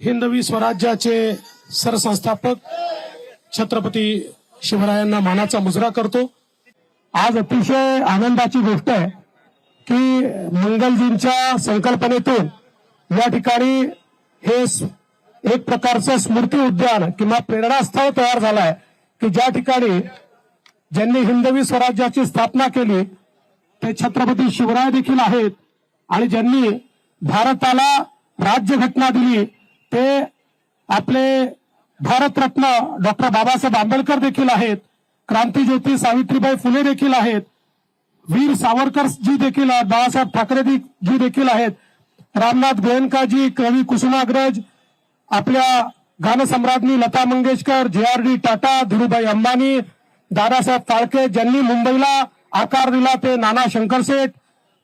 हिंदवी स्वराज्याचे सरसंस्थापक छत्रपती शिवरायांना मानाचा मुजरा करतो. आज अतिशय आनंदाची गोष्ट आहे की मंगलजींच्या संकल्पनेतून या ठिकाणी हे एक प्रकारचं स्मृती उद्यान किंवा प्रेरणास्थळ तयार झालं आहे की ज्या ठिकाणी ज्यांनी हिंदवी स्वराज्याची स्थापना केली ते छत्रपती शिवराय देखील आहेत आणि ज्यांनी भारताला राज्यघटना दिली ते आपले भारतरत्न डॉक्टर बाबासाहेब आंबेडकर देखील आहेत. क्रांतीज्योती सावित्रीबाई फुले देखील आहेत. वीर सावरकर जी देखील आहेत. बाळासाहेब ठाकरे जी देखील आहेत. रामनाथ गोयंकाजी कवी कुसुमाग्रज आपल्या गानसम्राज्ञी Lata Mangeshkar J R D Tata Dhirubhai Ambani Dadasaheb Phalke ज्यांनी मुंबईला आकार दिला ते नाना शंकरशेठ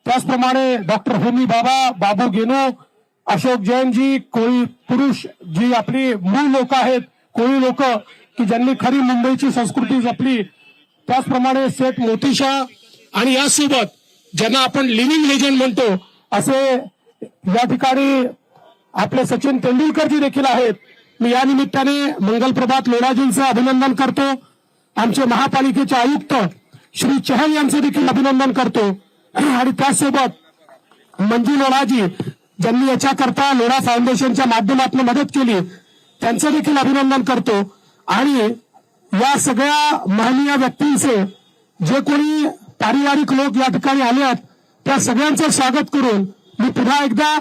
त्याचप्रमाणे डॉक्टर होमी बाबा बाबू गेनो अशोक जैनजी कोळी पुरुष जी आपली मूळ लोक आहेत कोळी लोक की ज्यांनी खरी मुंबईची संस्कृती जपली. त्याचप्रमाणे सेठ मोतीशाह आणि यासोबत ज्यांना आपण लिव्हिंग लेजंड म्हणतो असे या ठिकाणी आपले सचिन तेंडुलकरजी देखील आहेत. मी या निमित्ताने मंगलप्रभात लोणाजींचं अभिनंदन करतो. आमचे महापालिकेचे आयुक्त श्री चहल यांचं देखील अभिनंदन करतो. आणि त्याचसोबत मंजू लोणाजी ज्यांनी याच्याकरता लोणा फाउंडेशनच्या माध्यमातून मदत केली त्यांचं देखील अभिनंदन करतो. आणि या सगळ्या महनीय व्यक्तींचे जे कोणी पारिवारिक लोक या ठिकाणी आले आहेत त्या सगळ्यांचं स्वागत करून मी पुन्हा एकदा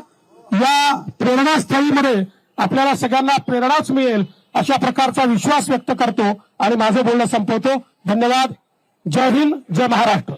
या प्रेरणास्थळीमध्ये आपल्याला सगळ्यांना प्रेरणाच मिळेल अशा प्रकारचा विश्वास व्यक्त करतो आणि माझं बोलणं संपवतो. धन्यवाद. जय हिंद जय महाराष्ट्र.